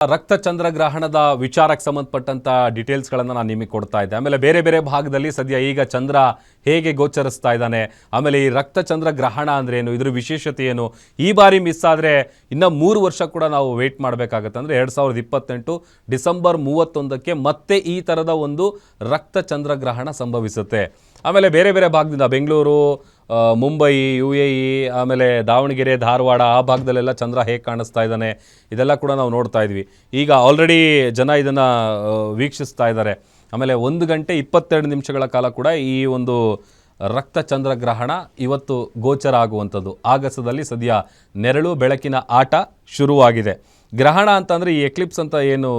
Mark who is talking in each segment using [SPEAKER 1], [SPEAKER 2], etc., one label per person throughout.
[SPEAKER 1] ರಕ್ತ ಚಂದ್ರಗ್ರಹಣದ ವಿಚಾರಕ್ಕೆ ಸಂಬಂಧಪಟ್ಟಂತ ಡೀಟೇಲ್ಸ್ಗಳನ್ನು ನಾನು ನಿಮಗೆ ಕೊಡ್ತಾ ಇದ್ದೆ. ಆಮೇಲೆ ಬೇರೆ ಬೇರೆ ಭಾಗದಲ್ಲಿ ಸದ್ಯ ಈಗ ಚಂದ್ರ ಹೇಗೆ ಗೋಚರಿಸ್ತಾ ಇದ್ದಾನೆ, ಆಮೇಲೆ ಈ ರಕ್ತ ಚಂದ್ರಗ್ರಹಣ ಅಂದ್ರೆ ಏನು, ಇದ್ರ ವಿಶೇಷತೆ ಏನು, ಈ ಬಾರಿ ಮಿಸ್ ಆದರೆ ಇನ್ನು ಮೂರು ವರ್ಷ ಕೂಡ ನಾವು ವೆಯ್ಟ್ ಮಾಡಬೇಕಾಗತ್ತೆ. ಅಂದರೆ ಎರಡು ಸಾವಿರದ ಇಪ್ಪತ್ತೆಂಟು ಡಿಸೆಂಬರ್ ಮೂವತ್ತೊಂದಕ್ಕೆ ಮತ್ತೆ ಈ ಥರದ ಒಂದು ರಕ್ತ ಚಂದ್ರಗ್ರಹಣ ಸಂಭವಿಸುತ್ತೆ. ಆಮೇಲೆ ಬೇರೆ ಬೇರೆ ಭಾಗದಿಂದ Bengaluru Mumbai U A E ಆಮೇಲೆ ದಾವಣಗೆರೆ, ಧಾರವಾಡ, ಆ ಭಾಗದಲ್ಲೆಲ್ಲ ಚಂದ್ರ ಹೇಗೆ ಕಾಣಿಸ್ತಾ ಇದ್ದಾನೆ, ಇದೆಲ್ಲ ಕೂಡ ನಾವು ನೋಡ್ತಾ ಇದ್ವಿ. ಈಗ ಆಲ್ರೆಡಿ ಜನ ಇದನ್ನು ವೀಕ್ಷಿಸ್ತಾ ಇದ್ದಾರೆ. ಆಮೇಲೆ ಒಂದು ಗಂಟೆ ಇಪ್ಪತ್ತೆರಡು ನಿಮಿಷಗಳ ಕಾಲ ಕೂಡ ಈ ಒಂದು ರಕ್ತ ಚಂದ್ರಗ್ರಹಣ ಇವತ್ತು ಗೋಚರ ಆಗುವಂಥದ್ದು. ಆಗಸದಲ್ಲಿ ಸದ್ಯ ನೆರಳು, ಬೆಳಕಿನ ಆಟ ಶುರುವಾಗಿದೆ. ಗ್ರಹಣ ಅಂತಂದರೆ ಈ ಎಕ್ಲಿಪ್ಸ್ ಅಂತ ಏನು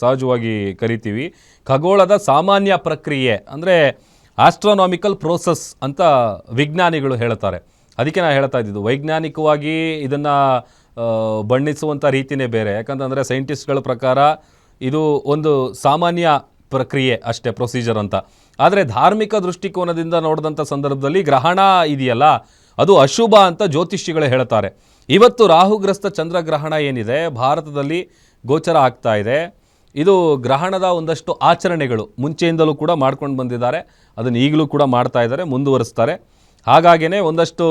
[SPEAKER 1] ಸಹಜವಾಗಿ ಕರಿತೀವಿ. ಖಗೋಳದ ಸಾಮಾನ್ಯ ಪ್ರಕ್ರಿಯೆ ಅಂದರೆ ಆಸ್ಟ್ರೋನಾಮಿಕಲ್ ಪ್ರೋಸೆಸ್ ಅಂತ ವಿಜ್ಞಾನಿಗಳು ಹೇಳ್ತಾರೆ ಅದಕ್ಕೆ ನಾನು ಹೇಳ್ತಾ ಇದ್ದಿದ್ದು, ವೈಜ್ಞಾನಿಕವಾಗಿ ಇದನ್ನು ಬಣ್ಣಿಸುವಂಥ ರೀತಿನೇ ಬೇರೆ. ಯಾಕಂತಂದರೆ ಸೈಂಟಿಸ್ಟ್ಗಳ ಪ್ರಕಾರ ಇದು ಒಂದು ಸಾಮಾನ್ಯ ಪ್ರಕ್ರಿಯೆ ಅಷ್ಟೇ ಪ್ರೊಸೀಜರ್ ಅಂತ. ಆದರೆ ಧಾರ್ಮಿಕ ದೃಷ್ಟಿಕೋನದಿಂದ ನೋಡಿದಂಥ ಸಂದರ್ಭದಲ್ಲಿ ಗ್ರಹಣ ಇದೆಯಲ್ಲ, ಅದು ಅಶುಭ ಅಂತ ಜ್ಯೋತಿಷಿಗಳು ಹೇಳ್ತಾರೆ. ಇವತ್ತು ರಾಹುಗ್ರಸ್ತ ಚಂದ್ರಗ್ರಹಣ ಏನಿದೆ? ಭಾರತದಲ್ಲಿ ಗೋಚರ ಆಗ್ತಾ ಇದೆ. ಇದು ಗ್ರಹಣದ ಒಂದಷ್ಟು ಆಚರಣೆಗಳು ಮುಂಚೆಯಿಂದಲೂ ಕೂಡ ಮಾಡ್ಕೊಂಡು ಬಂದಿದ್ದಾರೆ. ಅದನ್ನು ಈಗಲೂ ಕೂಡ ಮಾಡ್ತಾ ಇದ್ದಾರೆ, ಮುಂದುವರಿಸ್ತಾರೆ. ಹಾಗಾಗಿಯೇ ಒಂದಷ್ಟು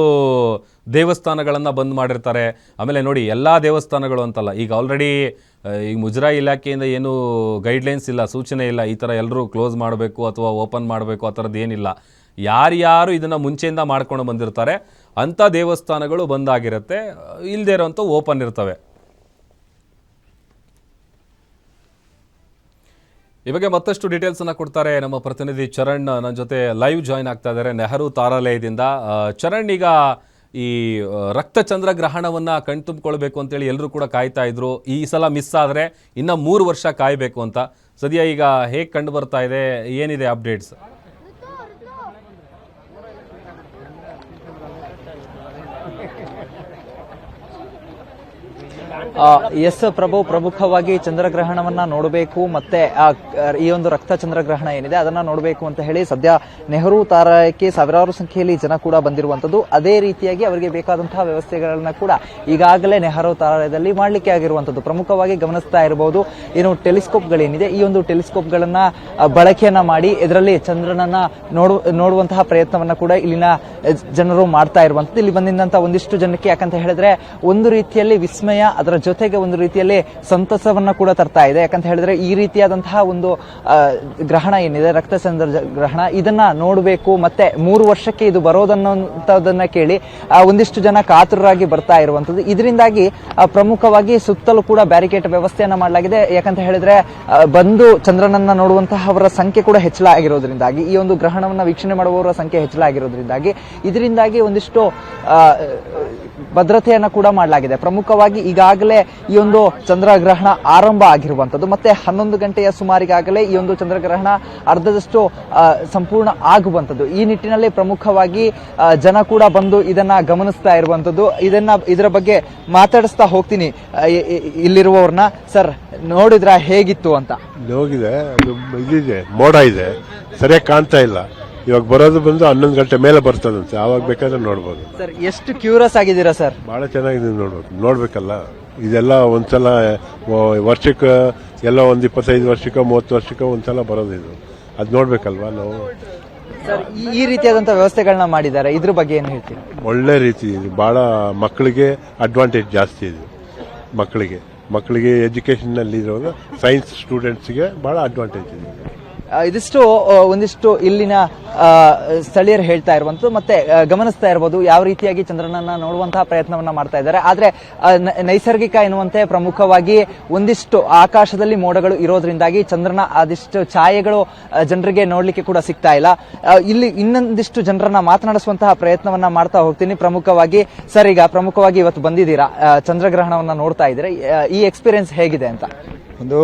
[SPEAKER 1] ದೇವಸ್ಥಾನಗಳನ್ನು ಬಂದ್ ಮಾಡಿರ್ತಾರೆ. ಆಮೇಲೆ ನೋಡಿ, ಎಲ್ಲ ದೇವಸ್ಥಾನಗಳು ಅಂತಲ್ಲ, ಈಗ ಆಲ್ರೆಡಿ ಈಗ ಮುಜರಾಯಿ ಇಲಾಖೆಯಿಂದ ಏನು ಗೈಡ್ಲೈನ್ಸ್ ಇಲ್ಲ, ಸೂಚನೆ ಇಲ್ಲ, ಈ ಥರ ಎಲ್ಲರೂ ಕ್ಲೋಸ್ ಮಾಡಬೇಕು ಅಥವಾ ಓಪನ್ ಮಾಡಬೇಕು, ಆ ಥರದ್ದು ಏನಿಲ್ಲ. ಯಾರ್ಯಾರು ಇದನ್ನು ಮುಂಚೆಯಿಂದ ಮಾಡ್ಕೊಂಡು ಬಂದಿರ್ತಾರೆ, ಅಂಥ ದೇವಸ್ಥಾನಗಳು ಬಂದಾಗಿರುತ್ತೆ ಇಲ್ಲದೇ ಇರೋಂಥ ಓಪನ್ ಇರ್ತವೆ. ಈ ಬಗ್ಗೆ ಮತ್ತಷ್ಟು ಡೀಟೇಲ್ಸ್ ಅನ್ನ ಕೊಡ್ತಾರೆ ನಮ್ಮ ಪ್ರತಿನಿಧಿ ಚರಣ್ ನನ್ನ ಜೊತೆ ಲೈವ್ ಜಾಯ್ನ್ ಆಗ್ತಾ ಇದ್ದಾರೆ. ನೆಹರು ತಾರಾಲಯದಿಂದ. ಚರಣ್, ಈಗ ಈ ರಕ್ತ ಚಂದ್ರಗ್ರಹಣವನ್ನ ಕಣ್ತುಂಬಿಕೊಳ್ಬೇಕು ಅಂತೇಳಿ ಎಲ್ಲರೂ ಕೂಡ ಕಾಯ್ತಾ ಇದ್ರು. ಈ ಸಲ ಮಿಸ್ ಆದರೆ ಇನ್ನ ಮೂರು ವರ್ಷ ಕಾಯಬೇಕು ಅಂತ. ಸದ್ಯ ಈಗ ಹೇಗೆ ಕಂಡು ಬರ್ತಾ ಇದೆ? ಏನಿದೆ ಅಪ್ಡೇಟ್ಸ್
[SPEAKER 2] ಎಸ್ ಪ್ರಭು ಪ್ರಮುಖವಾಗಿ ಚಂದ್ರಗ್ರಹಣವನ್ನ ನೋಡಬೇಕು ಮತ್ತೆ ಈ ಒಂದು ರಕ್ತ ಚಂದ್ರಗ್ರಹಣ ಏನಿದೆ ಅದನ್ನ ನೋಡಬೇಕು ಅಂತ ಹೇಳಿ ಸದ್ಯ ನೆಹರು ತಾರಕ್ಕೆ ಸಾವಿರಾರು ಸಂಖ್ಯೆಯಲ್ಲಿ ಜನ ಕೂಡ ಬಂದಿರುವಂತದ್ದು. ಅದೇ ರೀತಿಯಾಗಿ ಅವರಿಗೆ ಬೇಕಾದಂತಹ ವ್ಯವಸ್ಥೆಗಳನ್ನ ಕೂಡ ಈಗಾಗಲೇ ನೆಹರು ತಾರದಲ್ಲಿ ಮಾಡಲಿಕ್ಕೆ ಆಗಿರುವಂತದ್ದು. ಪ್ರಮುಖವಾಗಿ ಗಮನಿಸ್ತಾ ಇರಬಹುದು ಏನು ಟೆಲಿಸ್ಕೋಪ್ಗಳೇನಿದೆ, ಈ ಒಂದು ಟೆಲಿಸ್ಕೋಪ್ ಗಳನ್ನ ಬಳಕೆಯನ್ನ ಮಾಡಿ ಇದರಲ್ಲಿ ಚಂದ್ರನನ್ನ ನೋಡು, ನೋಡುವಂತಹ ಪ್ರಯತ್ನವನ್ನ ಕೂಡ ಇಲ್ಲಿನ ಜನರು ಮಾಡ್ತಾ ಇರುವಂತದ್ದು. ಇಲ್ಲಿ ಬಂದಿದ್ದಂತಹ ಒಂದಿಷ್ಟು ಜನಕ್ಕೆ ಯಾಕಂತ ಹೇಳಿದ್ರೆ ಒಂದು ರೀತಿಯಲ್ಲಿ ವಿಸ್ಮಯ ಅದರ ಜೊತೆಗೆ ಒಂದು ರೀತಿಯಲ್ಲಿ ಸಂತಸವನ್ನ ಕೂಡ ತರ್ತಾ ಇದೆ. ಯಾಕಂತ ಹೇಳಿದ್ರೆ ಈ ರೀತಿಯಾದಂತಹ ಒಂದು ಗ್ರಹಣ ಏನಿದೆ, ರಕ್ತ ಚಂದ್ರ ಗ್ರಹಣ, ಇದನ್ನ ನೋಡಬೇಕು. ಮತ್ತೆ ಮೂರು ವರ್ಷಕ್ಕೆ ಇದು ಬರೋದನ್ನೋಂಥದ್ದನ್ನ ಕೇಳಿ ಒಂದಿಷ್ಟು ಜನ ಕಾತುರರಾಗಿ ಬರ್ತಾ ಇರುವಂತದ್ದು ಇದರಿಂದಾಗಿ ಪ್ರಮುಖವಾಗಿ ಸುತ್ತಲೂ ಕೂಡ ಬ್ಯಾರಿಕೇಡ್ ವ್ಯವಸ್ಥೆಯನ್ನ ಮಾಡಲಾಗಿದೆ. ಯಾಕಂತ ಹೇಳಿದ್ರೆ ಬಂದು ಚಂದ್ರನನ್ನ ನೋಡುವಂತಹವರ ಸಂಖ್ಯೆ ಕೂಡ ಹೆಚ್ಚಳ ಆಗಿರೋದ್ರಿಂದಾಗಿ, ಈ ಒಂದು ಗ್ರಹಣವನ್ನ ವೀಕ್ಷಣೆ ಮಾಡುವವರ ಸಂಖ್ಯೆ ಹೆಚ್ಚಳ ಆಗಿರೋದ್ರಿಂದಾಗಿ, ಇದರಿಂದಾಗಿ ಒಂದಿಷ್ಟು ಭದ್ರತೆಯನ್ನ ಕೂಡ ಮಾಡಲಾಗಿದೆ. ಪ್ರಮುಖವಾಗಿ ಈಗಾಗಲೇ ಈ ಒಂದು ಚಂದ್ರಗ್ರಹಣ ಆರಂಭ ಆಗಿರುವಂಥದ್ದು. ಮತ್ತೆ ಹನ್ನೊಂದು ಗಂಟೆಯ ಸುಮಾರಿಗಾಗಲೇ ಈ ಒಂದು ಚಂದ್ರಗ್ರಹಣ ಅರ್ಧದಷ್ಟು ಸಂಪೂರ್ಣ ಆಗುವಂಥದ್ದು. ಈ ನಿಟ್ಟಿನಲ್ಲಿ ಪ್ರಮುಖವಾಗಿ ಜನ ಕೂಡ ಬಂದು ಇದನ್ನ ಗಮನಿಸ್ತಾ ಇರುವಂಥದ್ದು. ಇದನ್ನ, ಇದರ ಬಗ್ಗೆ ಮಾತಾಡಿಸ್ತಾ ಹೋಗ್ತೀನಿ ಇಲ್ಲಿರುವವ್ರನ್ನ. ಸರ್, ನೋಡಿದ್ರ ಹೇಗಿತ್ತು ಅಂತ?
[SPEAKER 3] ಹೋಗಿದೆ ಮೋಡ ಇದೆ, ಸರಿಯಾಗಿ ಕಾಣ್ತಾ ಇಲ್ಲ. ಇವಾಗ ಬರೋದು ಬಂದು ಹನ್ನೊಂದು ಗಂಟೆ ಮೇಲೆ ಬರ್ತದಂತೆ. ಆವಾಗ ಬೇಕಾದ್ರೆ ನೋಡ್ಬೋದು.
[SPEAKER 2] ಸರ್ ಎಷ್ಟು ಕ್ಯೂರಸ್ ಆಗಿದ್ದೀರಾ ಸರ್?
[SPEAKER 3] ಬಹಳ ಚೆನ್ನಾಗಿದೆ ನೋಡ್ಬೇಕು. ನೋಡ್ಬೇಕಲ್ಲ. ಇದೆಲ್ಲ ಒಂದ್ಸಲ ಸಲ ವರ್ಷಕ್ಕೆ ಎಲ್ಲ ಒಂದ್ ಇಪ್ಪತ್ತೈದು ವರ್ಷಕ್ಕೆ ಮೂವತ್ತು ವರ್ಷಕ್ಕೆ ಒಂದ್ಸಲ ಬರೋದು ಇದು. ಅದ್ ನೋಡ್ಬೇಕಲ್ವಾ ನಾವು?
[SPEAKER 2] ಸರ್ ಈ- ರೀತಿಯಾದಂಥ ರೀತಿಯಾದಂತಹ ವ್ಯವಸ್ಥೆಗಳನ್ನ ಮಾಡಿದ್ದಾರೆ ಇದ್ರ ಬಗ್ಗೆ ಏನು ಹೇಳ್ತೀರಾ?
[SPEAKER 3] ಒಳ್ಳೆ ರೀತಿ ಇದು. ಬಹಳ ಮಕ್ಕಳಿಗೆ ಅಡ್ವಾಂಟೇಜ್ ಜಾಸ್ತಿ ಇದು. ಮಕ್ಕಳಿಗೆ. ಮಕ್ಕಳಿಗೆ ಎಜುಕೇಶನ್ನಲ್ಲಿ ಇರೋದು ಸೈನ್ಸ್ ಸ್ಟೂಡೆಂಟ್ಸ್ಗೆ ಬಹಳ ಅಡ್ವಾಂಟೇಜ್ ಇದೆ.
[SPEAKER 2] ಇದಿಷ್ಟು ಒಂದಿಷ್ಟು ಇಲ್ಲಿನ ಸ್ಥಳೀಯರು ಹೇಳ್ತಾ ಇರುವಂತದ್ದು ಮತ್ತೆ ಗಮನಿಸ್ತಾ ಇರಬಹುದು ಯಾವ ರೀತಿಯಾಗಿ ಚಂದ್ರನನ್ನ ನೋಡುವಂತಹ ಪ್ರಯತ್ನವನ್ನ ಮಾಡ್ತಾ ಇದ್ದಾರೆ. ಆದ್ರೆ ನೈಸರ್ಗಿಕ ಎನ್ನುವಂತೆ ಪ್ರಮುಖವಾಗಿ ಒಂದಿಷ್ಟು ಆಕಾಶದಲ್ಲಿ ಮೋಡಗಳು ಇರೋದ್ರಿಂದಾಗಿ ಚಂದ್ರನ ಅದಿಷ್ಟು ಛಾಯೆಗಳು ಜನರಿಗೆ ನೋಡ್ಲಿಕ್ಕೆ ಕೂಡ ಸಿಗ್ತಾ ಇಲ್ಲ. ಇಲ್ಲಿ ಇನ್ನೊಂದಿಷ್ಟು ಜನರನ್ನ ಮಾತನಾಡಿಸುವಂತಹ ಪ್ರಯತ್ನವನ್ನ ಮಾಡ್ತಾ ಹೋಗ್ತೀನಿ. ಪ್ರಮುಖವಾಗಿ, ಸರ್, ಈಗ ಪ್ರಮುಖವಾಗಿ ಇವತ್ತು ಬಂದಿದ್ದೀರಾ? ಚಂದ್ರಗ್ರಹಣವನ್ನ ನೋಡ್ತಾ ಇದ್ರೆ ಈ ಎಕ್ಸ್ಪೀರಿಯನ್ಸ್ ಹೇಗಿದೆ ಅಂತ.
[SPEAKER 4] ಒಂದು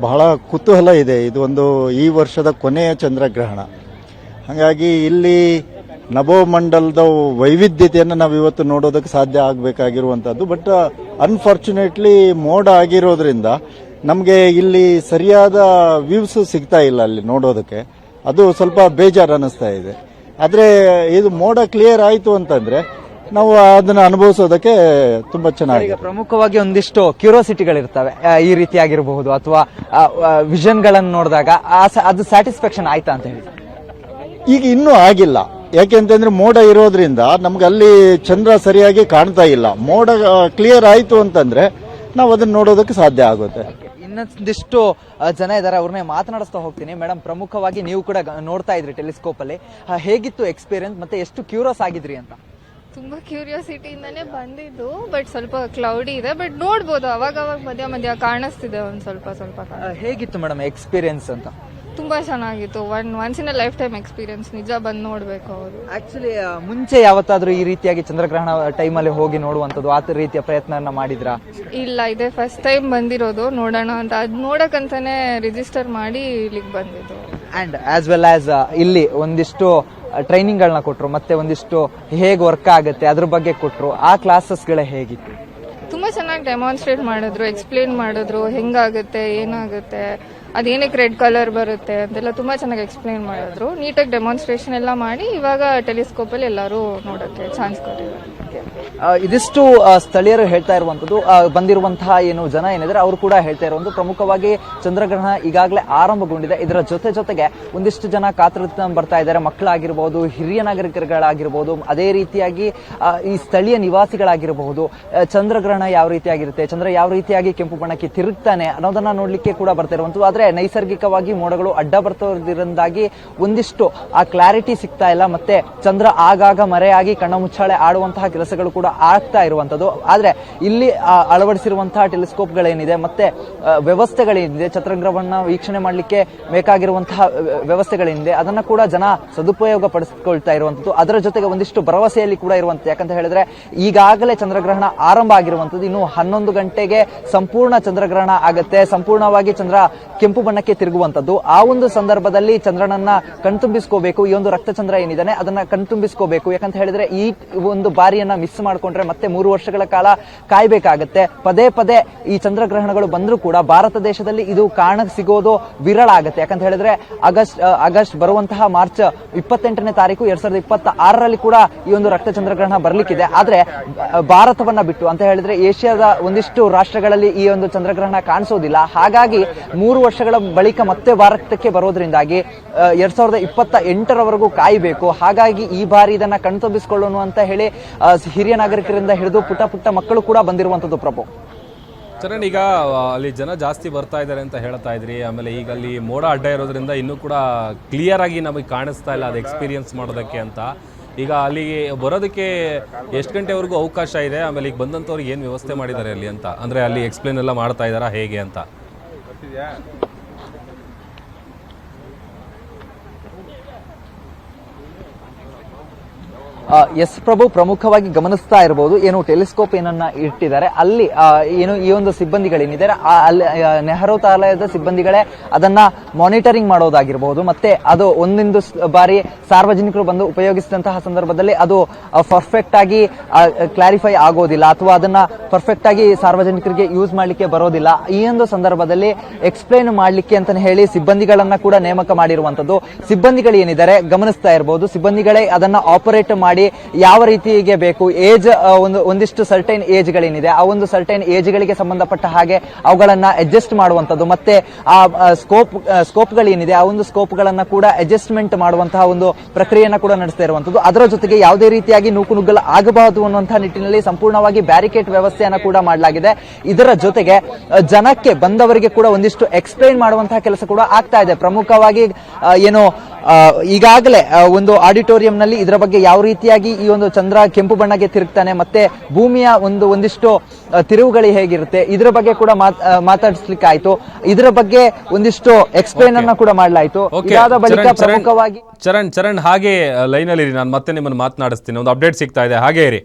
[SPEAKER 4] ಬಹಳ ಕುತೂಹಲ ಇದೆ. ಇದು ಒಂದು ಈ ವರ್ಷದ ಕೊನೆಯ ಚಂದ್ರಗ್ರಹಣ. ಹಾಗಾಗಿ ಇಲ್ಲಿ ನಭೋಮಂಡಲದ ವೈವಿಧ್ಯತೆಯನ್ನು ನಾವು ಇವತ್ತು ನೋಡೋದಕ್ಕೆ ಸಾಧ್ಯ ಆಗಬೇಕಾಗಿರುವಂಥದ್ದು ಬಟ್ ಅನ್ಫಾರ್ಚುನೇಟ್ಲಿ ಮೋಡ ಆಗಿರೋದ್ರಿಂದ ನಮಗೆ ಇಲ್ಲಿ ಸರಿಯಾದ ವ್ಯೂಸ್ ಸಿಗ್ತಾ ಇಲ್ಲ ಅಲ್ಲಿ ನೋಡೋದಕ್ಕೆ. ಅದು ಸ್ವಲ್ಪ ಬೇಜಾರು ಅನ್ನಿಸ್ತಾ ಇದೆ. ಆದರೆ, ಇದು ಮೋಡ ಕ್ಲಿಯರ್ ಆಯಿತು ಅಂತಂದ್ರೆ ನಾವು ಅದನ್ನು ಅನುಭವಿಸೋದಕ್ಕೆ ತುಂಬಾ ಚೆನ್ನಾಗಿದೆ.
[SPEAKER 2] ಈಗ ಪ್ರಮುಖವಾಗಿ ಒಂದಿಷ್ಟು ಕ್ಯೂರಿಯಾಸಿಟಿಗಳಿರ್ತವೆ. ಇರ್ತವೆ ಈ ರೀತಿಯಾಗಿರಬಹುದು ಅಥವಾ ವಿಷನ್ಗಳನ್ನು ನೋಡಿದಾಗ ಅದು ಸ್ಯಾಟಿಸ್ಫ್ಯಾಕ್ಷನ್ ಆಯ್ತಾ ಅಂತ ಹೇಳಿ.
[SPEAKER 4] ಈಗ ಇನ್ನೂ ಆಗಿಲ್ಲ. ಯಾಕೆಂತಂದ್ರೆ ಮೋಡ ಇರೋದ್ರಿಂದ ನಮ್ಗೆ ಅಲ್ಲಿ ಚಂದ್ರ ಸರಿಯಾಗಿ ಕಾಣ್ತಾ ಇಲ್ಲ. ಮೋಡ ಕ್ಲಿಯರ್ ಆಯ್ತು ಅಂತಂದ್ರೆ ನಾವು ಅದನ್ನ ನೋಡೋದಕ್ಕೆ ಸಾಧ್ಯ ಆಗುತ್ತೆ.
[SPEAKER 2] ಇನ್ನೊಂದಿಷ್ಟು ಜನ ಇದ್ದಾರೆ ಅವ್ರನ್ನೇ ಮಾತನಾಡಿಸ್ತಾ ಹೋಗ್ತೀನಿ. ಮೇಡಮ್ ಪ್ರಮುಖವಾಗಿ ನೀವು ಕೂಡ ನೋಡ್ತಾ ಇದ್ರಿ ಟೆಲಿಸ್ಕೋಪ್ ಅಲ್ಲಿ ಹೇಗಿತ್ತು ಎಕ್ಸ್ಪೀರಿಯನ್ಸ್ ಮತ್ತೆ ಎಷ್ಟು ಕ್ಯೂರಿಯಸ್ ಆಗಿದ್ರಿ ಅಂತ?
[SPEAKER 5] ತುಂಬಾ ಕ್ಯೂರಿಯಾಸಿಟಿಯಿಂದಾನೇ ಬಂದಿದ್ದು ಬಟ್ ಸ್ವಲ್ಪ ಕ್ಲೌಡಿ ಇದೆ. ಬಟ್ ನೋಡ್ಬೋದು ಅವಾಗ ಅವಾಗ ಮಧ್ಯ ಮಧ್ಯ ಕಾಣಿಸ್ತಿದೆ ಒಂದ್ ಸ್ವಲ್ಪ ಸ್ವಲ್ಪ
[SPEAKER 2] ಆ, ಹೇಗಿತ್ತು ಮೇಡಮ್ ಎಕ್ಸ್ಪೀರಿಯನ್ಸ್ ಅಂತ?
[SPEAKER 5] ತುಂಬಾ ಚೆನ್ನಾಗಿತ್ತು. One once in life time experience ನಿಜ ಬಂದು ನೋಡ್ಬೇಕು ಅವರು.
[SPEAKER 2] ಆಕ್ಚುಲಿ ಮುಂಚೆ ಯಾವತ್ತಾದ್ರೂ ಈ ರೀತಿಯಾಗಿ ಚಂದ್ರಗ್ರಹಣ ಟೈಮಲ್ಲಿ ಹೋಗಿ ನೋಡುವಂಥದ್ದು ಆ ರೀತಿಯ ಪ್ರಯತ್ನ ಮಾಡಿದ್ರಾ?
[SPEAKER 5] ಇಲ್ಲ ಇದೆ ಫಸ್ಟ್ ಟೈಮ್ ಬಂದಿರೋದು. ನೋಡೋಣ ಅಂತ. ಅದ್ ನೋಡಕ್ಕಂತಾನೆ ರಿಜಿಸ್ಟರ್ ಮಾಡಿ ಇಲ್ಲಿಗೆ ಬಂದಿದ್ದು.
[SPEAKER 2] ಅಂಡ್ ಆಸ್ ವೆಲ್ ಆಸ್ ಇಲ್ಲಿ ಒಂದಿಷ್ಟು ಟ್ರೈನಿಂಗ್ಗಳನ್ನ ಕೊಟ್ಟರು ಮತ್ತೆ ಒಂದಿಷ್ಟು ಹೇಗೆ ವರ್ಕ್ ಆಗುತ್ತೆ ಅದ್ರ ಬಗ್ಗೆ ಕೊಟ್ಟರು ಆ ಕ್ಲಾಸಸ್ಗಳೇ ಹೇಗಿತ್ತು?
[SPEAKER 5] ತುಂಬಾ ಚೆನ್ನಾಗಿ ಡೆಮಾನ್ಸ್ಟ್ರೇಟ್ ಮಾಡಿದ್ರು ಎಕ್ಸ್ಪ್ಲೇನ್ ಮಾಡಿದ್ರು ಹೆಂಗಾಗುತ್ತೆ ಏನಾಗುತ್ತೆ ಅದೇನಕ್ಕೆ ರೆಡ್ ಕಲರ್ ಬರುತ್ತೆ ಅಂತೆಲ್ಲ ತುಂಬಾ ಚೆನ್ನಾಗಿ ಎಕ್ಸ್ಪ್ಲೇನ್ ಮಾಡಿದ್ರು. ನೀಟಾಗಿ ಡೆಮಾನ್ಸ್ಟ್ರೇಷನ್ ಎಲ್ಲ ಮಾಡಿ ಇವಾಗ ಟೆಲಿಸ್ಕೋಪಲ್ಲಿ ಎಲ್ಲರೂ ನೋಡೋಕ್ಕೆ ಚಾನ್ಸ್ ಕೊಟ್ಟಿದ್ದಾರೆ.
[SPEAKER 2] ಇದಿಷ್ಟು ಸ್ಥಳೀಯರು ಹೇಳ್ತಾ ಇರುವಂಥದ್ದು. ಬಂದಿರುವಂತಹ ಏನು ಜನ ಏನಿದ್ರೆ, ಅವರು ಕೂಡ ಹೇಳ್ತಾ ಇರುವಂತದ್ದು ಪ್ರಮುಖವಾಗಿ ಚಂದ್ರಗ್ರಹಣ ಈಗಾಗಲೇ ಆರಂಭಗೊಂಡಿದೆ. ಇದರ ಜೊತೆ ಜೊತೆಗೆ ಒಂದಿಷ್ಟು ಜನ ಕಾತರದಿಂದ ಬರ್ತಾ ಇದ್ದಾರೆ. ಮಕ್ಕಳಾಗಿರ್ಬೋದು, ಹಿರಿಯ ನಾಗರಿಕರುಗಳಾಗಿರ್ಬೋದು, ಅದೇ ರೀತಿಯಾಗಿ ಈ ಸ್ಥಳೀಯ ನಿವಾಸಿಗಳಾಗಿರಬಹುದು. ಚಂದ್ರಗ್ರಹಣ ಯಾವ ರೀತಿಯಾಗಿರುತ್ತೆ, ಚಂದ್ರ ಯಾವ ರೀತಿಯಾಗಿ ಕೆಂಪು ಬಣ್ಣಕ್ಕೆ ತಿರುಗ್ತಾನೆ ಅನ್ನೋದನ್ನ ನೋಡ್ಲಿಕ್ಕೆ ಕೂಡ ಬರ್ತಾ ಇರುವಂಥದ್ದು. ಆದ್ರೆ ನೈಸರ್ಗಿಕವಾಗಿ ಮೋಡಗಳು ಅಡ್ಡ ಬರ್ತಿರೋದ್ರಿಂದಾಗಿ ಒಂದಿಷ್ಟು ಆ ಕ್ಲಾರಿಟಿ ಸಿಗ್ತಾ ಇಲ್ಲ. ಮತ್ತೆ ಚಂದ್ರ ಆಗಾಗ ಮರೆಯಾಗಿ ಕಣ್ಣ ಮುಚ್ಚಾಳೆ ಆಡುವಂತಹ ಕೆಲಸಗಳು ಕೂಡ ಆಗ್ತಾ ಇರುವಂಥದ್ದು ಆದರೆ ಇಲ್ಲಿ ಅಳವಡಿಸಿರುವಂತಹ ಟೆಲಿಸ್ಕೋಪ್ಗಳೇನಿದೆ, ಮತ್ತೆ ವ್ಯವಸ್ಥೆಗಳೇನಿದೆ ಚಂದ್ರಗ್ರಹವನ್ನ ವೀಕ್ಷಣೆ ಮಾಡಲಿಕ್ಕೆ ಬೇಕಾಗಿರುವಂತಹ, ವ್ಯ- ವ್ಯವಸ್ಥೆಗಳೇನಿದೆ, ಅದನ್ನು ಕೂಡ ಜನ ಸದುಪಯೋಗ ಪಡಿಸ್ಕೊಳ್ತಾ ಇರುವಂಥದ್ದು ಅದರ ಜೊತೆಗೆ ಒಂದಿಷ್ಟು ಭರವಸೆಯಲ್ಲಿ ಕೂಡ ಇರುವಂತ. ಯಾಕಂತ ಹೇಳಿದ್ರೆ, ಈಗಾಗಲೇ ಚಂದ್ರಗ್ರಹಣ ಆರಂಭ ಆಗಿರುವಂಥದ್ದು ಇನ್ನು ಹನ್ನೊಂದು ಗಂಟೆಗೆ ಸಂಪೂರ್ಣ ಚಂದ್ರಗ್ರಹಣ ಆಗುತ್ತೆ. ಸಂಪೂರ್ಣವಾಗಿ ಚಂದ್ರ ಕೆಂಪು ಬಣ್ಣಕ್ಕೆ ತಿರುಗುವಂಥದ್ದು ಆ ಒಂದು ಸಂದರ್ಭದಲ್ಲಿ ಚಂದ್ರನನ್ನ ಕಣ್ತುಂಬಿಸ್ಕೋಬೇಕು. ಈ ಒಂದು ರಕ್ತ ಚಂದ್ರ ಏನಿದಾನೆ ಅದನ್ನ ಕಣ್ತುಂಬಿಸ್ಕೋಬೇಕು. ಯಾಕಂತ ಹೇಳಿದ್ರೆ, ಈ ಒಂದು ಬಾರಿಯನ್ನ ಮಿಸ್ ಮಾಡ್ಕೊಂಡ್ರೆ ಮತ್ತೆ ಮೂರು ವರ್ಷಗಳ ಕಾಲ ಕಾಯ್ಬೇಕಾಗತ್ತೆ. ಪದೇ ಪದೇ ಈ ಚಂದ್ರಗ್ರಹಣಗಳು ಬಂದರೂ ಕೂಡ ಭಾರತ ದೇಶದಲ್ಲಿ ಇದು ಕಾಣ ಸಿಗೋದು ವಿರಳ ಆಗುತ್ತೆ. ಯಾಕಂತ ಹೇಳಿದ್ರೆ ಆಗಸ್ಟ್ ಆಗಸ್ಟ್ ಬರುವಂತಹ ಮಾರ್ಚ್ ಇಪ್ಪತ್ತೆಂಟನೇ ತಾರೀಕು ಎರಡ್ ಸಾವಿರದ ಇಪ್ಪತ್ತ ಆರರಲ್ಲಿ ಕೂಡ ಈ ಒಂದು ರಕ್ತ ಚಂದ್ರಗ್ರಹಣ ಬರಲಿಕ್ಕಿದೆ. ಆದ್ರೆ ಭಾರತವನ್ನ ಬಿಟ್ಟು ಅಂತ ಹೇಳಿದ್ರೆ ಏಷ್ಯಾದ ಒಂದಿಷ್ಟು ರಾಷ್ಟ್ರಗಳಲ್ಲಿ ಈ ಒಂದು ಚಂದ್ರಗ್ರಹಣ ಕಾಣಿಸೋದಿಲ್ಲ. ಹಾಗಾಗಿ ಮೂರು ವರ್ಷಗಳ ಬಳಿಕ ಮತ್ತೆ ಭಾರತಕ್ಕೆ ಬರೋದ್ರಿಂದಾಗಿ ಎರಡ್ ಸಾವಿರದ ಇಪ್ಪತ್ತ ಎಂಟರವರೆಗೂ ಕಾಯಬೇಕು. ಹಾಗಾಗಿ ಈ ಬಾರಿ ಇದನ್ನ ಕಣ್ತುಂಬಿಸಿಕೊಳ್ಳೋಣ ಅಂತ ಹೇಳಿ ಆ, ಹಿರಿಯ ನಾಗರಿಕರಿಂದ ಹಿಡಿದು ಪುಟ್ಟ ಪುಟ್ಟ ಮಕ್ಕಳು ಕೂಡ ಬಂದಿರುವಂತದ್ದು ಪ್ರಭು.
[SPEAKER 1] ಚರಣ್ ಈಗ ಅಲ್ಲಿ ಜನ ಜಾಸ್ತಿ ಬರ್ತಾ ಇದ್ದಾರೆ ಅಂತ ಹೇಳ್ತಾ ಇದ್ರಿ. ಆಮೇಲೆ ಈಗ ಅಲ್ಲಿ ಮೋಡ ಅಡ್ಡ ಇರೋದ್ರಿಂದ ಇನ್ನೂ ಕೂಡ ಕ್ಲಿಯರ್ ಆಗಿ ನಮಗೆ ಕಾಣಿಸ್ತಾ ಇಲ್ಲ ಅದು ಎಕ್ಸ್ಪೀರಿಯನ್ಸ್ ಮಾಡೋದಕ್ಕೆ ಅಂತ. ಈಗ ಅಲ್ಲಿಗೆ ಬರೋದಕ್ಕೆ ಎಷ್ಟು ಗಂಟೆವರೆಗೂ ಅವಕಾಶ ಇದೆ? ಆಮೇಲೆ ಈಗ ಬಂದಂಥವ್ರಿಗೆ ಏನು ವ್ಯವಸ್ಥೆ ಮಾಡಿದ್ದಾರೆ ಅಲ್ಲಿ ಅಂತ? ಅಂದರೆ ಅಲ್ಲಿ ಎಕ್ಸ್ಪ್ಲೇನ್ ಎಲ್ಲ ಮಾಡ್ತಾ ಇದ್ದಾರಾ? ಹೇಗೆ ಅಂತ?
[SPEAKER 2] ಎಸ್ ಪ್ರಭು ಪ್ರಮುಖವಾಗಿ ಗಮನಿಸ್ತಾ ಇರಬಹುದು ಏನು ಟೆಲಿಸ್ಕೋಪ್ ಏನನ್ನ ಇಟ್ಟಿದ್ದಾರೆ. ಅಲ್ಲಿ ಏನು ಈ ಒಂದು ಸಿಬ್ಬಂದಿಗಳೇನಿದ್ದಾರೆ ಅಲ್ಲಿ ನೆಹರು ತಾಲಯದ ಸಿಬ್ಬಂದಿಗಳೇ ಅದನ್ನ ಮಾನಿಟರಿಂಗ್ ಮಾಡೋದಾಗಿರಬಹುದು ಮತ್ತೆ ಅದು ಒಂದೊಂದು ಬಾರಿ ಸಾರ್ವಜನಿಕರು ಬಂದು ಉಪಯೋಗಿಸಿದಂತಹ ಸಂದರ್ಭದಲ್ಲಿ ಅದು ಪರ್ಫೆಕ್ಟ್ ಆಗಿ ಕ್ಲಾರಿಫೈ ಆಗೋದಿಲ್ಲ ಅಥವಾ ಅದನ್ನ ಪರ್ಫೆಕ್ಟ್ ಆಗಿ ಸಾರ್ವಜನಿಕರಿಗೆ ಯೂಸ್ ಮಾಡಲಿಕ್ಕೆ ಬರೋದಿಲ್ಲ. ಈ ಒಂದು ಸಂದರ್ಭದಲ್ಲಿ ಎಕ್ಸ್ಪ್ಲೈನ್ ಮಾಡಲಿಕ್ಕೆ ಅಂತ ಹೇಳಿ ಸಿಬ್ಬಂದಿಗಳನ್ನ ಕೂಡ ನೇಮಕ ಮಾಡಿರುವಂತದ್ದು. ಸಿಬ್ಬಂದಿಗಳು ಏನಿದ್ದಾರೆ ಗಮನಿಸ್ತಾ ಇರಬಹುದು ಸಿಬ್ಬಂದಿಗಳೇ ಅದನ್ನ ಆಪರೇಟ್ ಮಾಡಿ ಯಾವ ರೀತಿಗೆ ಬೇಕು. ಏಜ್ ಒಂದು, ಒಂದಿಷ್ಟು ಸರ್ಟೈನ್ ಏಜ್ ಗಳೇನಿದೆ ಆ ಒಂದು ಸರ್ಟೈನ್ ಏಜ್ ಗಳಿಗೆ ಸಂಬಂಧಪಟ್ಟ ಹಾಗೆ ಅವುಗಳನ್ನ ಅಡ್ಜಸ್ಟ್ ಮಾಡುವಂಥದ್ದು. ಮತ್ತೆ, ಆ ಸ್ಕೋಪ್ ಸ್ಕೋಪ್ ಗಳೇನಿದೆ ಆ ಒಂದು ಸ್ಕೋಪ್ ಗಳನ್ನ ಕೂಡ ಅಡ್ಜಸ್ಟ್ಮೆಂಟ್ ಮಾಡುವಂತಹ ಒಂದು ಪ್ರಕ್ರಿಯೆಯನ್ನ ಕೂಡ ನಡೆಸ್ತಾ ಇರುವಂಥದ್ದು. ಅದರ ಜೊತೆಗೆ ಯಾವುದೇ ರೀತಿಯಾಗಿ ನೂಕುನುಗ್ಗಲು ಆಗಬಾರದು ಅನ್ನುವಂತಹ ನಿಟ್ಟಿನಲ್ಲಿ ಸಂಪೂರ್ಣವಾಗಿ ಬ್ಯಾರಿಕೇಡ್ ವ್ಯವಸ್ಥೆಯನ್ನು ಕೂಡ ಮಾಡಲಾಗಿದೆ. ಇದರ ಜೊತೆಗೆ ಜನಕ್ಕೆ ಬಂದವರಿಗೆ ಕೂಡ ಒಂದಿಷ್ಟು ಎಕ್ಸ್ಪ್ಲೈನ್ ಮಾಡುವಂತಹ ಕೆಲಸ ಕೂಡ ಆಗ್ತಾ ಇದೆ. ಪ್ರಮುಖವಾಗಿ ಏನು ಈಗಾಗಲೇ ಒಂದು ಆಡಿಟೋರಿಯಂನಲ್ಲಿ ಇದರ ಬಗ್ಗೆ ಯಾವ ರೀತಿಯಾಗಿ ಈ ಒಂದು ಚಂದ್ರ ಕೆಂಪು ಬಣ್ಣಕ್ಕೆ ತಿರುಗ್ತಾನೆ ಮತ್ತೆ ಭೂಮಿಯ ಒಂದು ಒಂದಿಷ್ಟು ತಿರುವುಗಳು ಹೇಗಿರುತ್ತೆ ಇದರ ಬಗ್ಗೆ ಕೂಡ ಮಾತಾಡಿಸ್ಲಿಕ್ಕೆ ಆಯ್ತು. ಇದರ ಬಗ್ಗೆ ಒಂದಿಷ್ಟು ಎಕ್ಸ್ಪ್ಲೈನ್ ಅನ್ನ ಕೂಡ ಮಾಡಲಾಯ್ತು. ಇದಾದ ಬಳಿಕ
[SPEAKER 1] ಚರಣ್ ಚರಣ್
[SPEAKER 2] ಪ್ರಮುಖವಾಗಿ
[SPEAKER 1] ಚರಣ್ ಚರಣ್ ಹಾಗೆ ಲೈನಲ್ಲಿ ನಾನು ಮತ್ತೆ ನಿಮ್ಮನ್ನು ಮಾತನಾಡಿಸ್ತೀನಿ. ಒಂದು ಅಪ್ಡೇಟ್ ಸಿಗ್ತಾ ಇದೆ. ಹಾಗೆ ಇರಿ.